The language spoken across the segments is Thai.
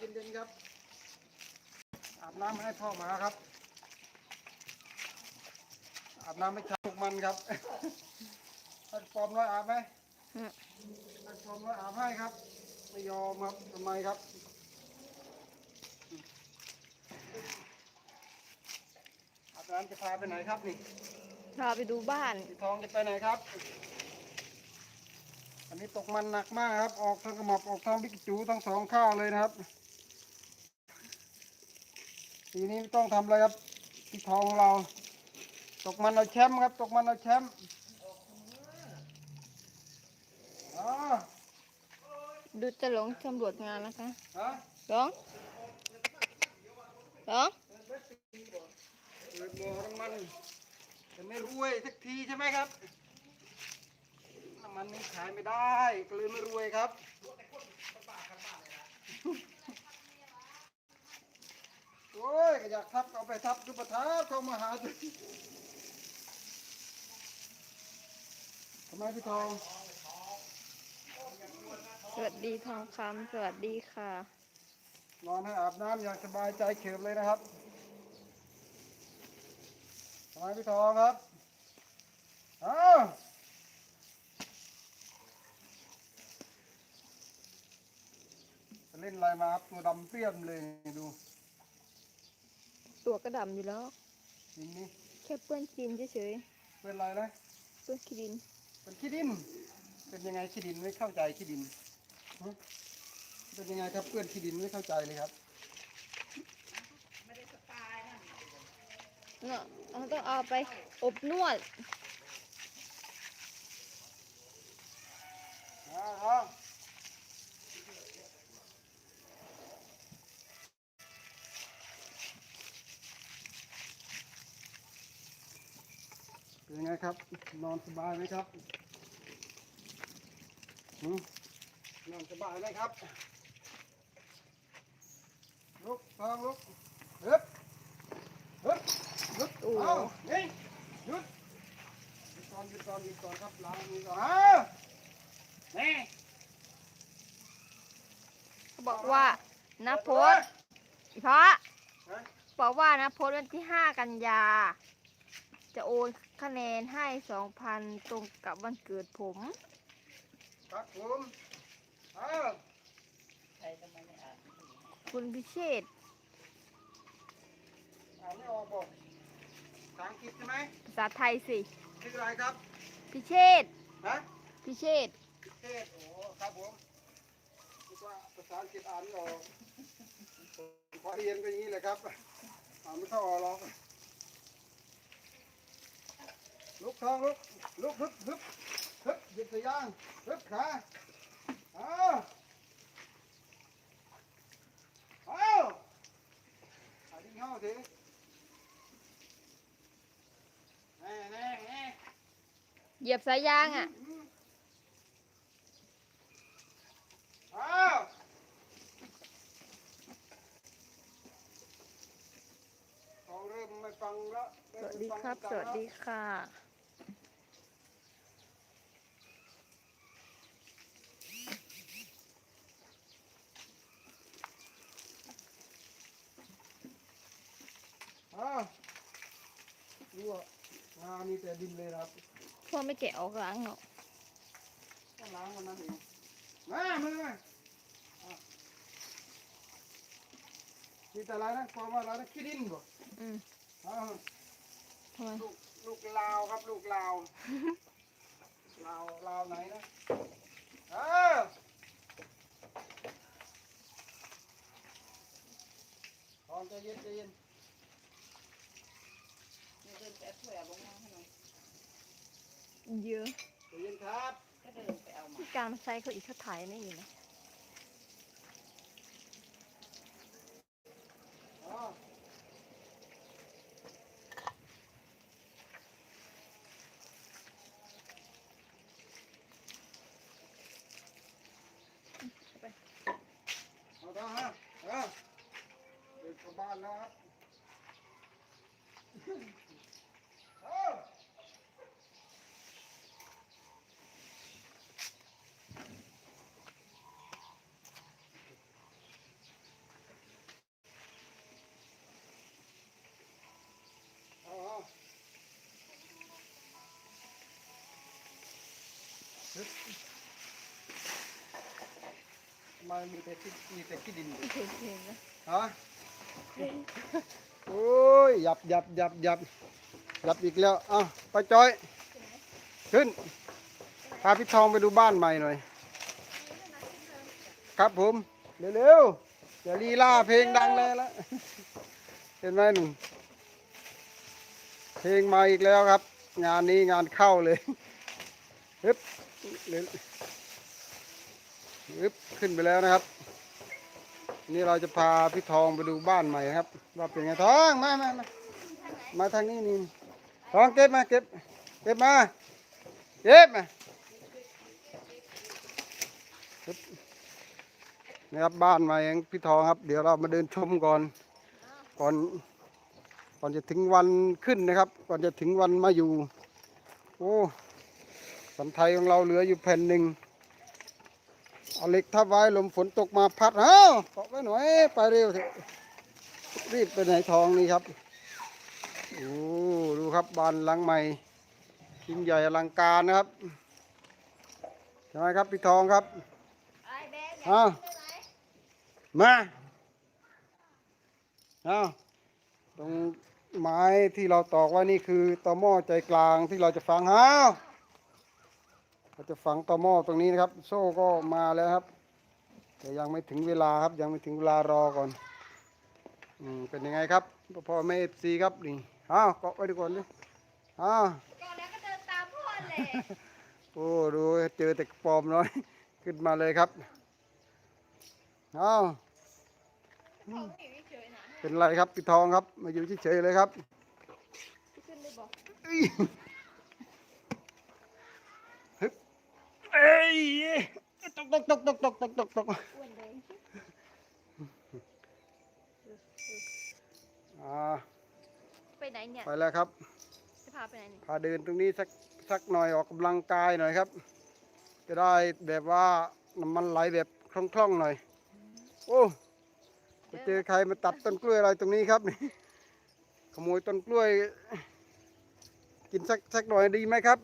เย็นๆครับ อาบน้ำให้พ่อหมาครับ อาบน้ำให้ช้างพวกมันครับให้ปอมน้อยอาบไหมอืมให้ปอมน้อยอาบให้ครับ ไม่ยอมครับทำไมครับอาบน้ำจะพาไปไหนครับนี่พาไปดูบ้านพี่ทองจะไปไหนครับ อันนี้ตกมันหนักมากครับ ออกทั้งกระหม่อมออกทั้งบิ๊กจูทั้งสองข้าวเลยนะครับ ทีนี้ไม่ต้องทำอะไรครับพี่ทองของเรา ตกมันเอาแชมป์ครับ ตกมันเอาแชมป์อ๋อดูจะหลงสำรวจงานนะคะฮะหลงหลงเปิดบ่อน้ำมันแต่ไม่รวยสักทีใช่ไหมครับน้ำมันนี้ขายไม่ได้ก็เลยไม่รวยครับ โอยากทับเอาไปทับทุปทับเข้ามาหาสิทำไมพี่ทอง สวัสดีทองคำสวัสดีค่ะ นอนให้อาบน้ำอย่างสบายใจเขิบเลยนะครับทำไมพี่ทองครับอ้าวเล่นอะไรมาครับตัวดำเปรี้ยมเลยดู ตัวกระดำอยู่แล้ว จริงนี่แค่เปื้อนกินเฉยเป็นอะไรนะๆเปื้อนขี้ดินเป็นขี้ดิน เป็นยังไงขี้ดินไม่เข้าใจขี้ดินฮะเป็นยังไงครับเพื่อนขี้ดินไม่เข้าใจเลยครับเนาะเราต้องเอาไปอบนวด อ่าทองเป็นยังไง ครับ นอนสบายไหมครับหืมนอนสบายไหมครับ ลุกทองลุกฮึบฮึบฮึบโอ้เอานี่หยุดหยุดก่อนหยุดก่อนหยุดก่อนครับล้างมือก่อนอ้าวนี่เขาบอกว่านะโพสต์เพราะบอกว่านะโพสต์วันที่ห้ากันยา จะโอน คะแนนให้สองพันตรงกับวันเกิดผม ครับผมอ้าวคุณพิเชษฐ์อ่านไม่ออกบอกภาษาอังกฤษใช่ไหมภาษาไทยสิ ชื่ออะไรครับ พิเชษฐ์ฮะพิเชษฐ์เทศโอ้ ครับผมคิดว่าภาษาอังกฤษอ่านไม่ออกพอเรียนก็อย่างนี้แหละครับ อ่านไม่เข้าออกหรอก ลุกทองลุกลุกฮึบฮึบฮึบหยุดสายยางฮึบขาอ้าวอ้าวอันนี้เข้าสิแน่แน่แน่เหยียบสายยางอะอ้าวเขาเริ่มไม่ฟังแล้วสวัสดีครับสวัสดีค่ะ อ้าวดูอะงานมีแต่ดินเลยครับพ่อไม่แกะออกล้างหรอกต้องล้างมันนั่นเองมามือมาอะมีแต่อะไรนะความว่าอะไรนะขี้ดินบ่อืมอ้าวทำไมลูกลูกลาวครับลูกลาวลาวลาวไหนนะเออตอนใจเย็นใจเย็น เยอะใจเย็นครับที่การมาใช้เขาอีกเขาถ่ายไม่อยู่นะ อ๋อ ไป เอาต่อฮะเออเดินเข้าบ้านแล้วครับเออ มีแต่ที่มีแต่ขี้ดินเห็นเห็นนะฮะโอ้ยหยับหยับหยับหยับหยับอีกแล้วเอ้าไปจอย ขึ้นพาพี่ทองไปดูบ้านใหม่หน่อย ครับผม เร็วๆอย่าลีลาเพลงดังเลยละเห็นไหมหนุ่มเพลงมาอีกแล้วครับ งานนี้งานเข้าเลยฮึบเร็วึบขึ้นไปแล้วนะครับ นี่เราจะพาพี่ทองไปดูบ้านใหม่ครับว่าเป็นไงทองมามามามาทางนี้นี่ทองเก็บมาเก็บเก็บมาเก็บมาบนี่ครับบ้านใหม่ของพี่ทองครับ เดี๋ยวเรามาเดินชมก่อนก่อนก่อนจะถึงวันขึ้นนะครับ ก่อนจะถึงวันมาอยู่ โอ้สันไทยของเราเหลืออยู่แผ่นหนึ่ง เอาเหล็กทับไว้ลมฝนตกมาพัดเอ้าเกาะไว้หน่อยไปเร็วเถอะรีบไปไหนทองนี่ครับโอ้ดูครับบ้านหลังใหม่ยิ่งใหญ่อลังการนะครับใช่ไหมครับพี่ทองครับไอ้แบงค์อ้าวมาอ้าวตรงไม้ที่เราตอกไว้นี่คือตอหม้อใจกลางที่เราจะฝังอ้าว เราจะฝังตอหม้อตรงนี้นะครับ โซ่ก็มาแล้วครับ แต่ยังไม่ถึงเวลาครับ ยังไม่ถึงเวลารอก่อนอืมเป็นยังไงครับพ่อแม่เอฟซีครับนี่อ้าวเกาะไว้ดีก่อนดิอ้าวก่อนแล้วก็เดินตามพ่อเลยโอ้ดูเจอแต่กระปอมน้อย ขึ้นมาเลยครับอ้าวเขาไม่อยู่เฉยๆนะเป็นไรครับพี่ทองครับ มาอยู่เฉยๆเลยครับขึ้นได้บอก อื้อฮึบ เอ้ยตกตกตกตกตกตกตกตกอ้วนแดงอ่าไปไหนเนี่ย ไปแล้วครับ จะพาไปไหนเนี่ยพาเดินตรงนี้สักสักหน่อยออกกำลังกายหน่อยครับ จะได้แบบว่าน้ำมันไหลแบบคล่องๆหน่อย โอ้ไปเจอใครมาตัดต้นกล้วยอะไรตรงนี้ครับนี่ขโมยต้นกล้วย กินสักสักหน่อยดีไหมครับ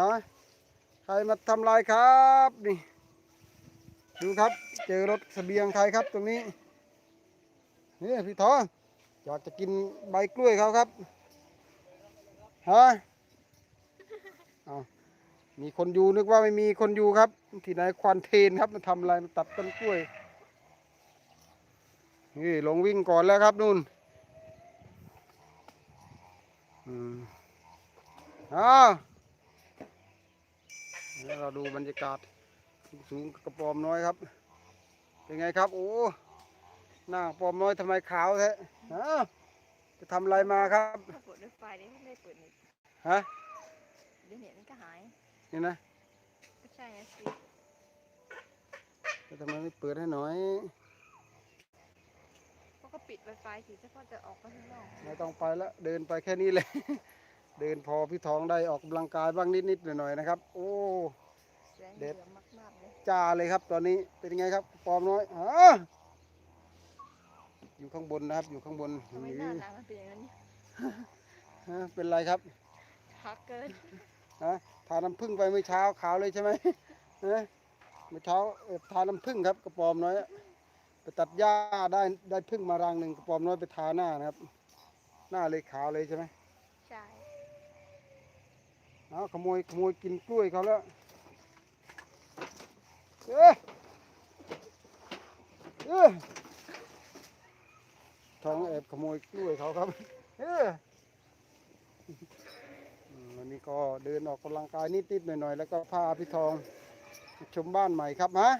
ฮะ ใครมาทำลายครับนี่ดูครับเจอรถเสบียงใครครับตรงนี้นี่พี่ทองอยากจะกินใบกล้วยเขาครับฮะมีคนอยู่นึกว่าไม่มีคนอยู่ครับ ที่ไหนควันเทนครับมาทำอะไรมาตัดต้นกล้วยนี่ลงวิ่งก่อนแล้วครับนู่นอืมอ้าว เดี๋ยวเราดูบรรยากาศสูงๆกระปอมน้อยครับ เป็นไงครับ โอ้หน้ากระปอมน้อยทำไมขาวแท้อ้าวจะทำอะไรมาครับถ้าเปิดไฟเดี๋ยวไม่ได้เปิดเน็ตฮะเดี๋ยวเน็ตมันก็หายนี่นะก็ใช่นะสิแล้วทำไมไม่เปิดให้หน่อย เขาก็ปิดไฟสิเฉพาะจะออกไปข้างนอกไม่ต้องไปแล้วเดินไปแค่นี้เลย เดินพอพี่ทองได้ออกกำลังกายบ้างนิดๆหน่อยๆนะครับ โอ้แสงเด็เหลืดองมากๆเลยจ้าเลยครับ ตอนนี้เป็นยังไงครับปอมน้อยฮะอยู่ข้างบนนะครับ อยู่ข้างบนทำไมหน้าหนังมันเป็นอย่างนั้นเนี่ยฮะเป็นไรครับพักเกินฮะทาน้ำผึ้งไปเมื่อเช้าขาวเลยใช่ไหมฮะเมื่อเช้าเอ่อทาน้ำผึ้งครับกระปอมน้อยไปตัดหญ้าได้ได้ผึ้งมารังหนึ่งกระปอมน้อยไปทาหน้านะครับ หน้าเลยขาวเลยใช่ไหมใช่ เอาขโมยขโมยกินกล้วยเขาแล้วเอ้ยเอ้ยท้องแอบขโมยกล้วยเขาครับเอ้ยอืมวันนี้ก็เดินออกกำลังกายนิดๆหน่อยๆ แล้วก็พาพี่ทองชมบ้านใหม่ครับฮะ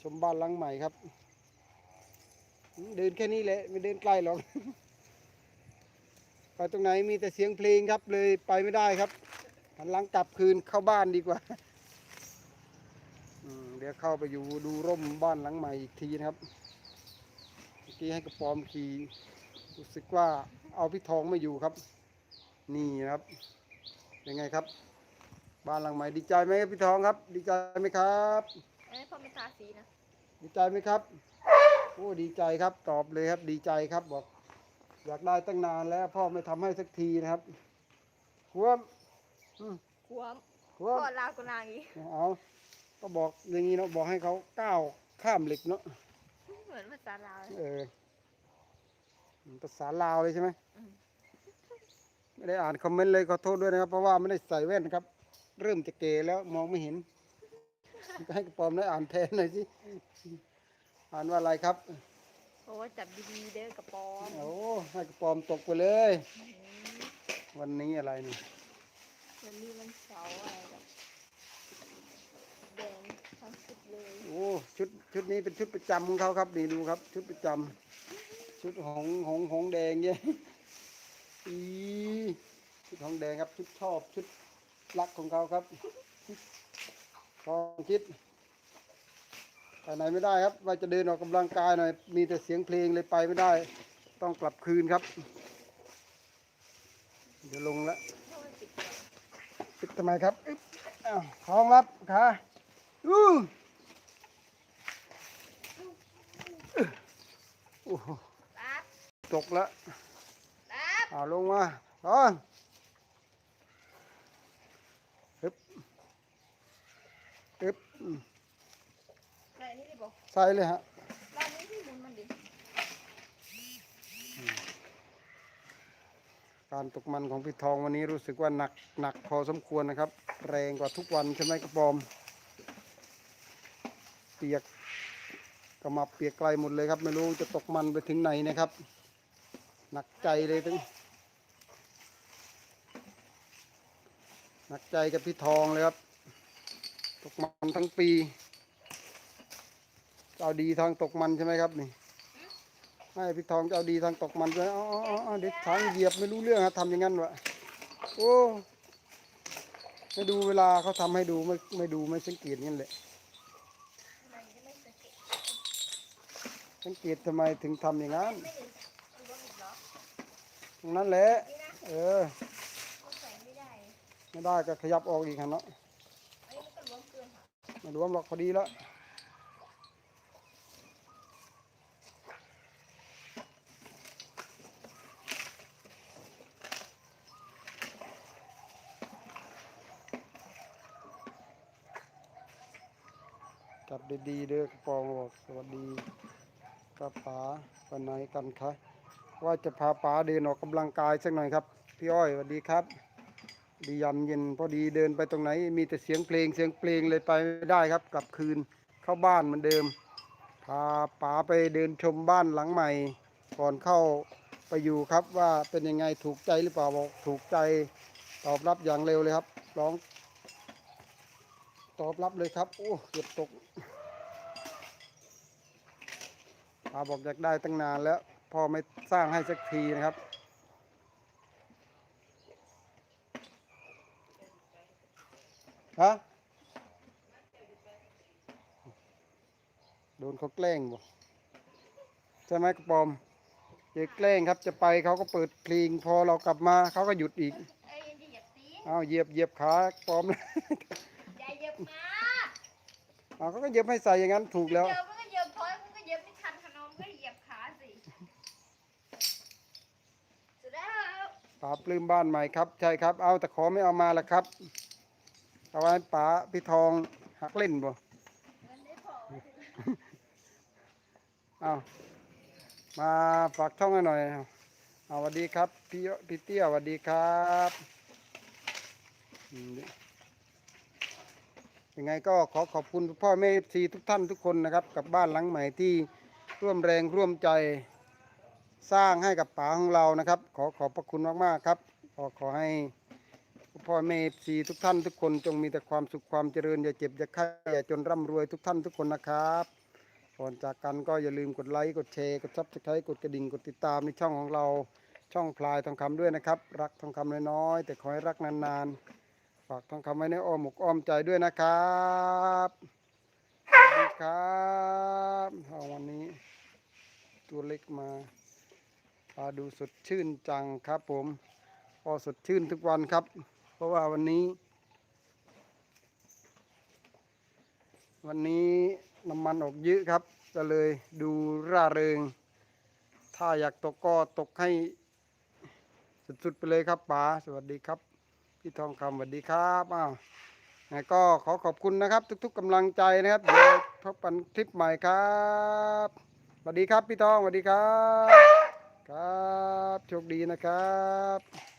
ชมบ้านหลังใหม่ครับ เดินแค่นี้แหละ ไม่เดินไกลหรอก ไปตรงไหนมีแต่เสียงเพลงครับเลยไปไม่ได้ครับหันหลังกลับคืนเข้าบ้านดีกว่าอืมเดี๋ยวเข้าไปอยู่ดูร่มบ้านหลังใหม่อีกทีนะครับเมื่อกี้ให้กระปอมขี่รู้สึกว่าเอาพี่ทองไม่อยู่ครับ นี่นะครับเป็นไงครับ บ้านหลังใหม่ดีใจไหมครับพี่ทองครับ ดีใจไหมครับอันนี้พ่อไม่ทาสีนะดีใจไหมครับโอ้ดีใจครับตอบเลยครับดีใจครับบอก อยากได้ตั้งนานแล้ว พ่อไม่ทำให้สักทีนะครับหัวอืมควมครัพ่วอลาวกนางอีกเอาก็บอกอย่างนี้เนาะบอกให้เขาก้าวข้ามเหล็กเนาะเหมือนภาษาลาวเลยเออภาษาลาวเลยใช่ไหมอืม ไม่ได้อ่านคอมเมนต์เลยขอโทษด้วยนะครับ เพราะว่าไม่ได้ใส่แว่นครับ เริ่มจะเกแล้วมองไม่เห็น ให้กระปอมได้อ่านแทนหน่อยสิอ่านว่าอะไรครับ โอ้จับดีๆเด้อกระปอมโอ้ให้กระปอมตกไปเลยอืมวันนี้อะไรนี่ วันนี้มันเสาร์อะไรแบบแดงทั้งชุดเลยโอ้ชุดชุดนี้เป็นชุดประจำของเขาครับนี่ดูครับ ชุดประจำชุดหงหงหงแดงเนี่ยอีชุดหงแดงครับชุดชอบชุดรักของเขาครับลองคิด ไปไหนไม่ได้ครับ ว่าจะเดินออกกำลังกายหน่อย มีแต่เสียงเพลงเลยไปไม่ได้ ต้องกลับคืนครับ เดี๋ยวลงแล้วเพราะมันปิดก่อนปิดทำไมครับอึ๊บอ้าวท้องรับขาอู้โอ้โหรับตกแล้วรับเอาลงมาท้องอึ๊บอึ๊บอืมไหนนี่ได้ บอกใส่เลยฮะรอบนี้ที่หมุนมันดิการตกมันของพี่ทองวันนี้รู้สึกว่าหนักหนักพอสมควรนะครับ แรงกว่าทุกวันใช่ไหมกระปอม เปียกกระมับเปียกไกลหมดเลยครับ ไม่รู้จะตกมันไปถึงไหนนะครับ หนักใจเลยถึงหนักใจกับพี่ทองเลยครับ ตกมันทั้งปีจะ เอาดีทางตกมันใช่ไหมครับนี่ไม่พี่ทองจะเอาดีทางตกมันใช่ไหมอ๋ออ๋อเด็กทางเหยียบไม่รู้เรื่องฮะทำอย่างนั้นวะโอ้ไม่ดูเวลาเขาทำให้ดูไม่ไม่ดูไม่สังเกตงั้นแหละสังเกตทำไมถึงทำอย่างนั้นตรงนั้นแหละเออไม่ได้ก็ขยับออกอีกฮะเนาะอันนี้มันก็ล้วมเนค่ะไม่รวมหรอกพอดีแล้ว จับดีๆเด้อกระปองบอกสวัสดีกับป๋าไปไหนกันคะว่าจะพาป๋าเดินออกกำลังกายสักหน่อยครับ พี่อ้อยสวัสดีครับ ดียามเย็นพอดีเดินไปตรงไหน มีแต่เสียงเพลงเสียงเพลงเลยไปไม่ได้ครับ กลับคืนเข้าบ้านเหมือนเดิม พาป๋าไปเดินชมบ้านหลังใหม่ ก่อนเข้าไปอยู่ครับว่าเป็นยังไงถูกใจหรือเปล่าบอกถูกใจตอบรับอย่างเร็วเลยครับร้อง ตอบรับเลยครับโอ้เกือบตกป๋าบอกอยากได้ตั้งนานแล้วพ่อไม่สร้างให้สักทีนะครับ ฮะ โดนเขาแกล้งบ่ใช่ไหมกระปอมเจอแกล้งครับจะไปเขาก็เปิดเพลงพอเรากลับมาเขาก็หยุดอีก เอ้ยยังจะเหยียบตีนเอาเหยียบเหยียบขากระปอมอย่าเหยียบมาเอาเขาก็เหยียบให้ใส่อย่างนั้นถูกแล้ว เหยียบมันก็เหยียบถอยมันก็เหยียบไม่ทันขนมก็เหยียบขาสิสุดแล้ว ป๋าปลื้มบ้านใหม่ครับ ใช่ครับ เอาแต่ขอไม่เอามาละครับ เอาไว้ให้ป๋าพี่ทองหักเล่นบ่เงินได้พอเอามาฝากช่องให้หน่อยเอาเอาสวัสดีครับพี่พี่เตี้ยสวัสดีครับอืมยังไงก็ขอขอบคุณพ่อแม่ซีทุกท่านทุกคนนะครับ กับบ้านหลังใหม่ที่ร่วมแรงร่วมใจ สร้างให้กับป๋าของเรานะครับ ขอขอบพระคุณมากๆครับ ขอขอให้พ่อแม่ซีทุกท่านทุกคนจงมีแต่ความสุขความเจริญอย่าเจ็บอย่าไข้อย่าจนร่ำรวยทุกท่านทุกคนนะครับก่อนจากกันก็อย่าลืมกดไลค์กดแชร์กดซับสไครต์กดกระดิ่งกดติดตามในช่องของเราช่องพลายทองคำด้วยนะครับ รักทองคำน้อยๆแต่ขอให้รักนานๆฝากทองคำไว้ในอ้อมอกอ้อมใจด้วยนะครับสวัสดีครับเอาวันนี้ตัวเล็กมา มาดูสดชื่นจังครับผมพอสดชื่นทุกวันครับ เพราะว่าวันนี้ วันนี้น้ำมันออกเยอะครับจะเลยดูร่าเริง ถ้าอยากตกก็ตกให้สุดๆไปเลยครับป๋าสวัสดีครับ พี่ทองคำสวัสดีครับอ้าวก็ขอขอบคุณนะครับ ทุก ๆกำลังใจนะครับเดี๋ยวพบกันคลิปใหม่ครับสวัสดีครับพี่ทองสวัสดีครับ ครับ โชคดีนะครับ